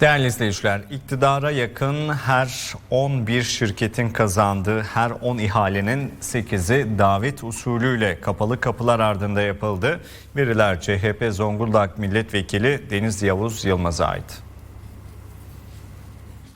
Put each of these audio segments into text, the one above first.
Değerli izleyiciler, iktidara yakın her 11 şirketin kazandığı her 10 ihalenin 8'i davet usulüyle kapalı kapılar ardında yapıldı. Veriler CHP Zonguldak Milletvekili Deniz Yavuz Yılmaz'a ait.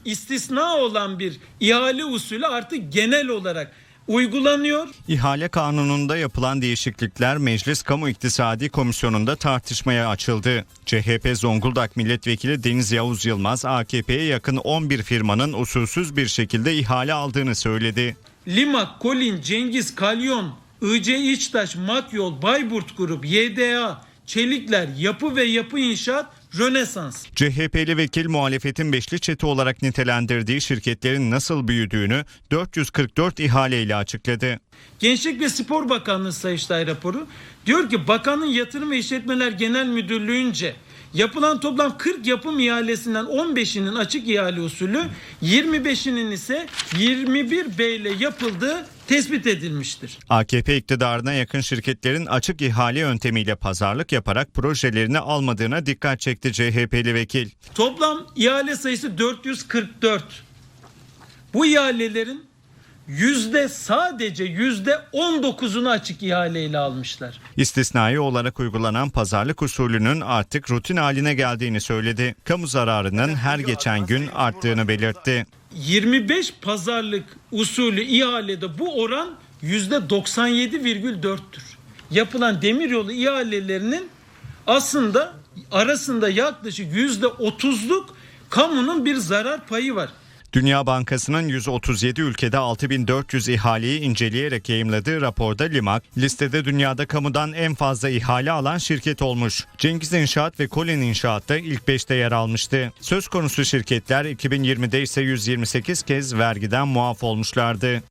istisna olan bir ihale usulü artık genel olarak uygulanıyor. İhale kanununda yapılan değişiklikler Meclis Kamu İktisadi Komisyonu'nda tartışmaya açıldı. CHP Zonguldak Milletvekili Deniz Yavuz Yılmaz, AKP'ye yakın 11 firmanın usulsüz bir şekilde ihale aldığını söyledi. Limak, Kolin, Cengiz, Kalyon, IC İçtaş, Makyol, Bayburt Grup, YDA, Çelikler, Yapı ve Yapı İnşaat, Rönesans. CHP'li vekil muhalefetin beşli çete olarak nitelendirdiği şirketlerin nasıl büyüdüğünü 444 ihaleyle açıkladı. Gençlik ve Spor Bakanlığı Sayıştay raporu diyor ki bakanın yatırım ve işletmeler genel müdürlüğünce yapılan toplam 40 yapım ihalesinden 15'inin açık ihale usulü 25'inin ise 21 B ile yapıldığı tespit edilmiştir. AKP iktidarına yakın şirketlerin açık ihale yöntemiyle pazarlık yaparak projelerini almadığına dikkat çekti CHP'li vekil. Toplam ihale sayısı 444. Bu ihalelerin yüzde sadece yüzde 19'unu açık ihaleyle almışlar. İstisnai olarak uygulanan pazarlık usulünün artık rutin haline geldiğini söyledi. Kamu zararının her geçen gün arttığını belirtti. 25 pazarlık usulü ihalede bu oran yüzde 97,4'tür. Yapılan demiryolu ihalelerinin aslında arasında yaklaşık yüzde 30'luk kamunun bir zarar payı var. Dünya Bankası'nın 137 ülkede 6400 ihaleyi inceleyerek yayımladığı raporda Limak, listede dünyada kamudan en fazla ihale alan şirket olmuş. Cengiz İnşaat ve Kolin İnşaat da ilk 5'te yer almıştı. Söz konusu şirketler 2020'de ise 128 kez vergiden muaf olmuşlardı.